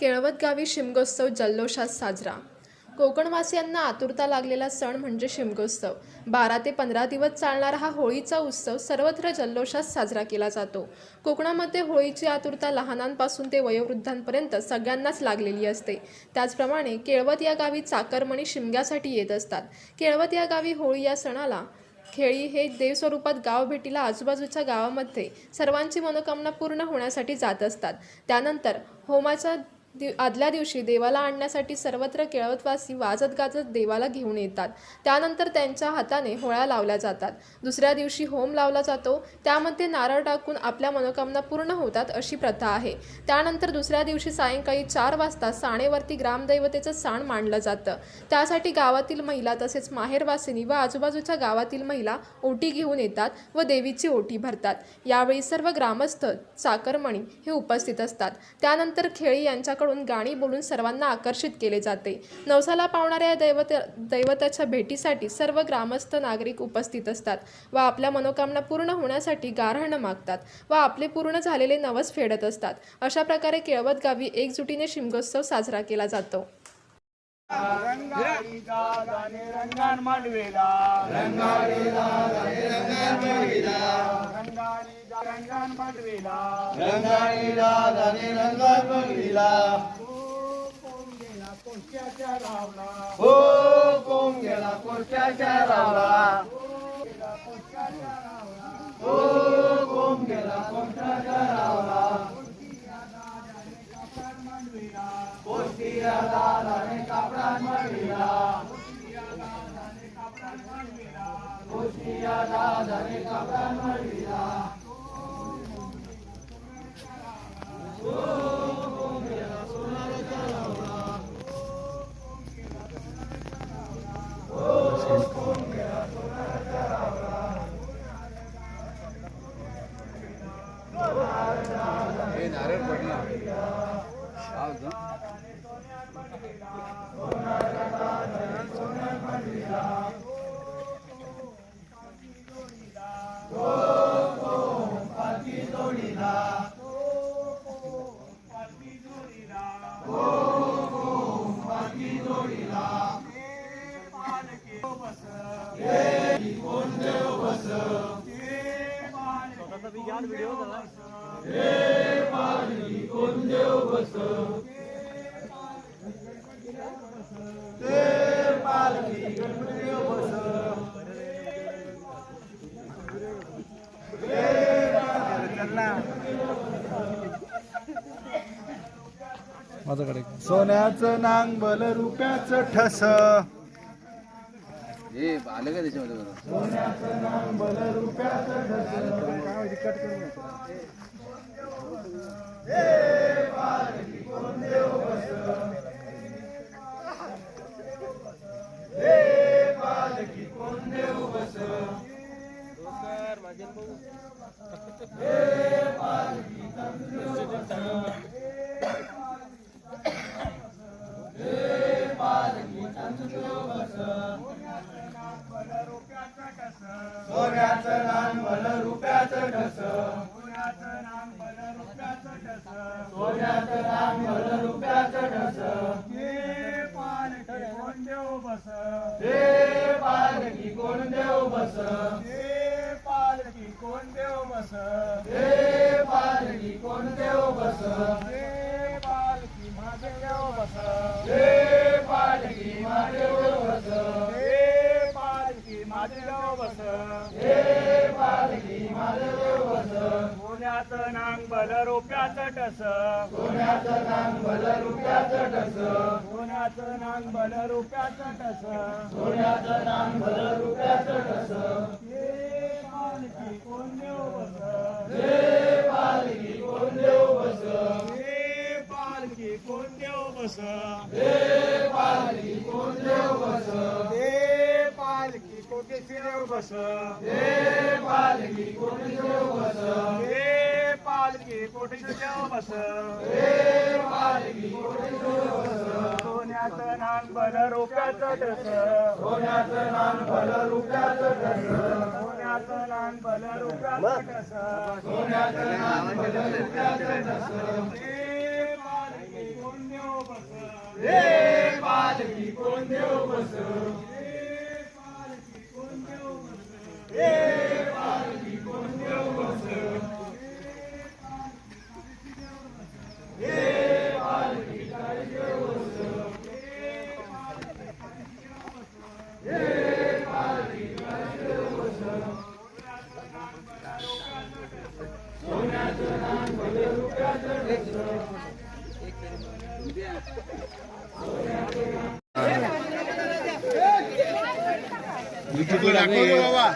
केळवत गावी शिमगोत्सव जल्लोषात साजरा. कोकणवासियांना आतुरता लागलेला सण म्हणजे शिमगोत्सव. बारा ते पंधरा दिवस चालणारा हा होळीचा उत्सव सर्वत्र जल्लोषात साजरा केला जातो. कोकणामध्ये होळीची आतुरता लहानांपासून ते वयोवृद्धांपर्यंत सगळ्यांनाच लागलेली असते. त्याचप्रमाणे केळवत या गावी चाकरमणी शिमग्यासाठी येत असतात. केळवत या गावी होळी या सणाला खेळी हे देवस्वरूपात गाव भेटीला आजूबाजूच्या गावामध्ये सर्वांची मनोकामना पूर्ण होण्यासाठी जात असतात. त्यानंतर होमाचा दि आदल्या दिवशी देवाला आणण्यासाठी सर्वत्र केळवतवासी वाजत गाजत देवाला घेऊन येतात. त्यानंतर त्यांच्या हाताने होळ्या लावल्या जातात. दुसऱ्या दिवशी होम लावला जातो. त्यामध्ये नारळ टाकून आपल्या मनोकामना पूर्ण होतात अशी प्रथा आहे. त्यानंतर दुसऱ्या दिवशी सायंकाळी चार वाजता साणेवरती ग्रामदैवतेचं साण मांडलं जातं. त्यासाठी गावातील महिला तसेच माहेरवासिनी व आजूबाजूच्या गावातील महिला ओटी घेऊन येतात व देवीची ओटी भरतात. यावेळी सर्व ग्रामस्थ चाकरमणी हे उपस्थित असतात. त्यानंतर खेळी यांच्याकडून गाणी बोलून सर्वांना आकर्षित केले जाते. नवसाला पावणाऱ्या या दैवत दैवताच्या भेटीसाठी सर्व ग्रामस्थ नागरिक उपस्थित असतात व आपल्या मनोकामना पूर्ण होण्यासाठी गारहाणं मागतात व आपले पूर्ण झालेले नवस फेडत असतात. अशा प्रकारे केळवत गावी एकजुटीने शिमगोत्सव साजरा केला जातो. रंगाळीचा रंगान मांडवेला रंगाळीचा रंगान मांडवेला रंगाईला जाणे रंगात बघिला कोण गेला कोणत्याच्या रावला. हो कोण गेला कोणत्याच्या रावला. हो कोण गेला कोणत्याच्या रावला. कोणतीया दादाने कापडात मळविला कोणतीया दादाने कापडात Tolila. मळविला सोन्याचं नांगबल रुपयाचं ठस. हे आलं का त्याच्यामध्ये सोन्याचं नांगबल रुपयाचं ठस. सोन्याचं नांगल रुपयाचं ठस सोन्याचं नांगबल रुपयाचं ठस सोन्याचं नांगल रुपयाचं ठस हे पालखी कोण देव बस हे पालखी कोण देव बस हे पालखी कोण देव बस हे पालखी कोण देव बस हे पालखी माझे देव बस हे पालखी माझे बस हे पालखी माझे देव बस हे पालखी माझे देव बस सोन्याचं नांग बल रोप्याचं टस. सोन्याचं नांगल रुपयाचं ठस सोन्याचं नांग बल रोप्याचं टस. सोन्याचं नांगल रुपयाचं ठस हे पालखी कोण देव बस हे पालखी कोण देव बस हे पालखी कोण देव बस हे पालखी कोण देव बस हे पालखी कोटेशी देव बस हे पालखी कोण देव बस हे पालखी देव बस हे पालखी कोण देव बस. सोन्याचं नांग बल रोप्याचं टस सोन्याचं नांगल रुपयाचं ठस सोन्याचं नांग बल रोप्याचं टस सोन्याचं नांगल रुपयाचं ठस हे पालखी कोण हे पालखी कोण देव बस. हे पालखी कोण देव बस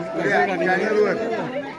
उंटावरून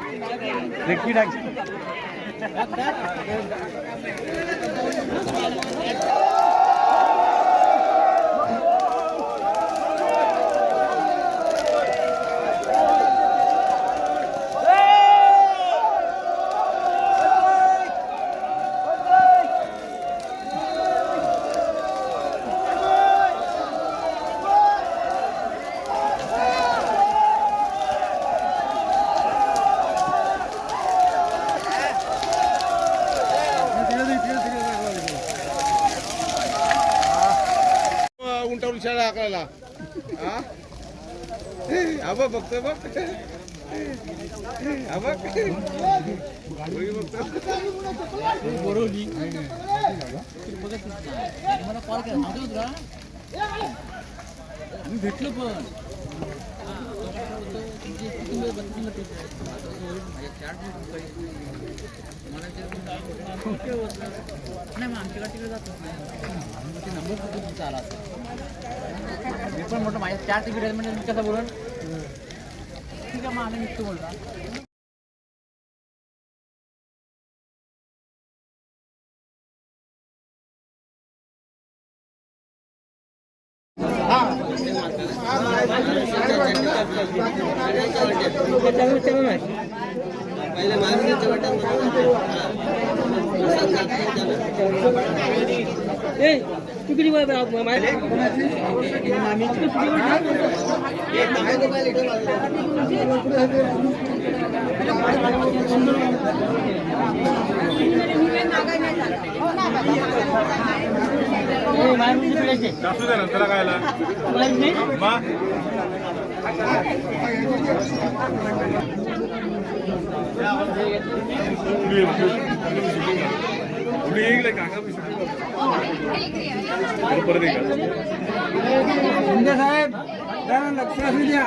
आबा बघतो बघ. हा बघ बघतो मला कॉल केला. भेटलो पण. नाही मग आमच्याकडे तिकडे जातो ते नंबर कुठे तुमचा आला मी पण म्हटलं माझ्या चार तिकीट आहेत म्हणजे मी कसं बोलून? ठीक आहे मग आम्ही निघतो बोलता असू दे नंतर खायला. मा परत साहेब जरा लक्ष असू द्या.